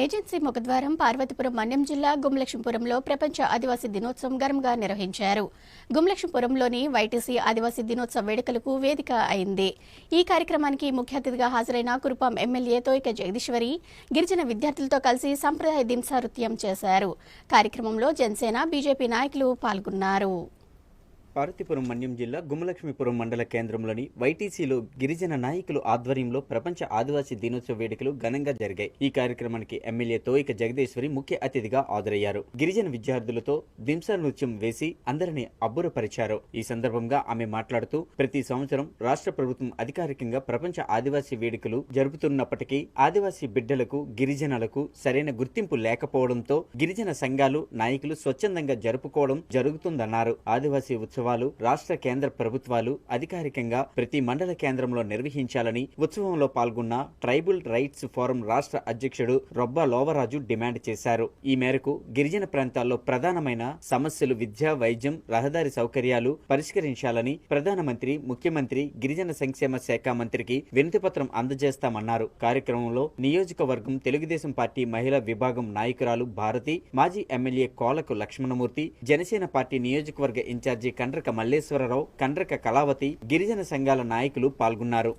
Agency ముఖద్వారం పార్వతీపురం మన్యం జిల్లా గుమ్లక్ష్మీపురంలో ప్రపంచ ఆదివాసీ దినోత్సవం ఘనంగా నిర్వహించారు. గుమ్లక్ష్మీపురంలోని వైటీసీ ఆదివాసీ దినోత్సవ వేడుకలకు వేదిక అయింది. ఈ కార్యక్రమానికి ముఖ్య అతిథిగా హాజరైన కురుపాం ఎమ్మెల్యే తోయిక జగదీశ్వరి గిరిజన విద్యార్థులతో కలిసి సంప్రదాయ దింసానృత్యం చేశారు. కార్యక్రమంలో జనసేన బీజేపీ నాయకులు పాల్గొన్నారు. పార్వతీపురం మన్యం జిల్లా గుమ్మలక్ష్మీపురం మండల కేంద్రంలోని వైటీసీలో గిరిజన నాయకులు ఆధ్వర్యంలో ప్రపంచ ఆదివాసీ దినోత్సవ వేడుకలు ఘనంగా జరిగాయి. ఈ కార్యక్రమానికి ఎమ్మెల్యే తోయిక జగదీశ్వరి ముఖ్య అతిథిగా హాజరయ్యారు. గిరిజన విద్యార్థులతో దింసా నృత్యం వేసి అందరినీ అబ్బురపరిచారు. ఈ సందర్భంగా ఆమె మాట్లాడుతూ ప్రతి సంవత్సరం రాష్ట్ర ప్రభుత్వం అధికారికంగా ప్రపంచ ఆదివాసీ వేడుకలు జరుపుతున్నప్పటికీ ఆదివాసీ బిడ్డలకు గిరిజనులకు సరైన గుర్తింపు లేకపోవడంతో గిరిజన సంఘాలు నాయకులు స్వచ్ఛందంగా జరుపుకోవడం జరుగుతుందన్నారు. ఆదివాసీ ఉత్సవం ఉత్సవాలు రాష్ట్ర కేంద్ర ప్రభుత్వాలు అధికారికంగా ప్రతి మండల కేంద్రంలో నిర్వహించాలని ఉత్సవంలో పాల్గొన్న ట్రైబల్ రైట్స్ ఫోరం రాష్ట్ర అధ్యక్షుడు రొబ్బ లోవరాజు డిమాండ్ చేశారు. ఈ మేరకు గిరిజన ప్రాంతాల్లో ప్రధానమైన సమస్యలు విద్య వైద్యం రహదారి సౌకర్యాలు పరిష్కరించాలని ప్రధానమంత్రి ముఖ్యమంత్రి గిరిజన సంక్షేమ శాఖ మంత్రికి వినతిపత్రం అందజేస్తామన్నారు. కార్యక్రమంలో నియోజకవర్గం తెలుగుదేశం పార్టీ మహిళా విభాగం నాయకురాలు భారతి మాజీ ఎమ్మెల్యే కోలకు లక్ష్మణమూర్తి జనసేన పార్టీ నియోజకవర్గ ఇన్ఛార్జి కండ్రక మల్లేశ్వరరావు కండ్రక కళావతి గిరిజన సంఘాల నాయకులు పాల్గొన్నారు.